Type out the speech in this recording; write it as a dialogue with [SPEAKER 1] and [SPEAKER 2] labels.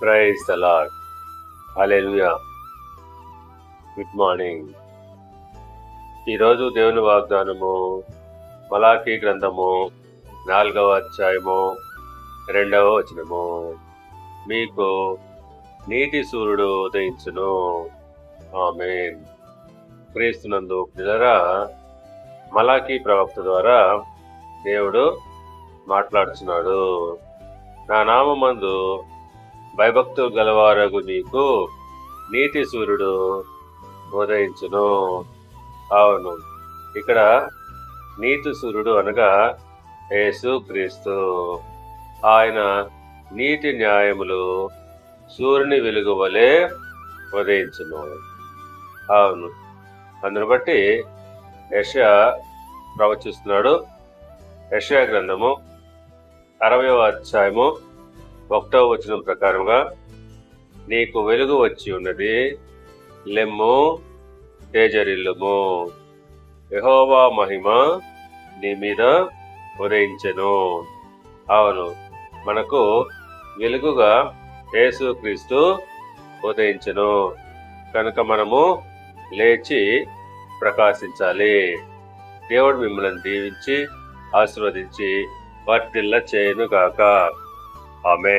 [SPEAKER 1] Praise the Lord good morning ఈరోజు దేవుని వాగ్దానము మలాఖీ గ్రంథము నాలుగవ అధ్యాయము రెండవ వచనము. మీకు నీటి సూర్యుడు ఉదయించును. ఆమె క్రీస్తునందు పిల్లరా మలాఖీ ప్రవక్త ద్వారా దేవుడు మాట్లాడుతున్నాడు నా నామందు భయభక్తులు గలవారగు నీకు. నీతి సూర్యుడు ఉదయించును. అవును. ఇక్కడ నీతి సూర్యుడు అనగా యేసు క్రీస్తు. ఆయన నీతి న్యాయములు సూర్యుని వెలుగు వలె ఉదయించును. అవును. అందును బట్టి యషయా ప్రవచిస్తున్నాడు. యషయా గ్రంథము అరవయవ అధ్యాయము ఒకటో వచనం ప్రకారంగా నీకు వెలుగు వచ్చి ఉన్నది. లెమ్ము తేజరిల్లుము. యహోవా మహిమ నీ మీద ఉదయించెను. అవును మనకు వెలుగుగా యేసుక్రీస్తు ఉదయించెను. కనుక మనము లేచి ప్రకాశించాలి. దేవుడు మిమ్మల్ని దీవించి ఆశీర్వదించి వర్తిల్ల చేయను గాక ఆమె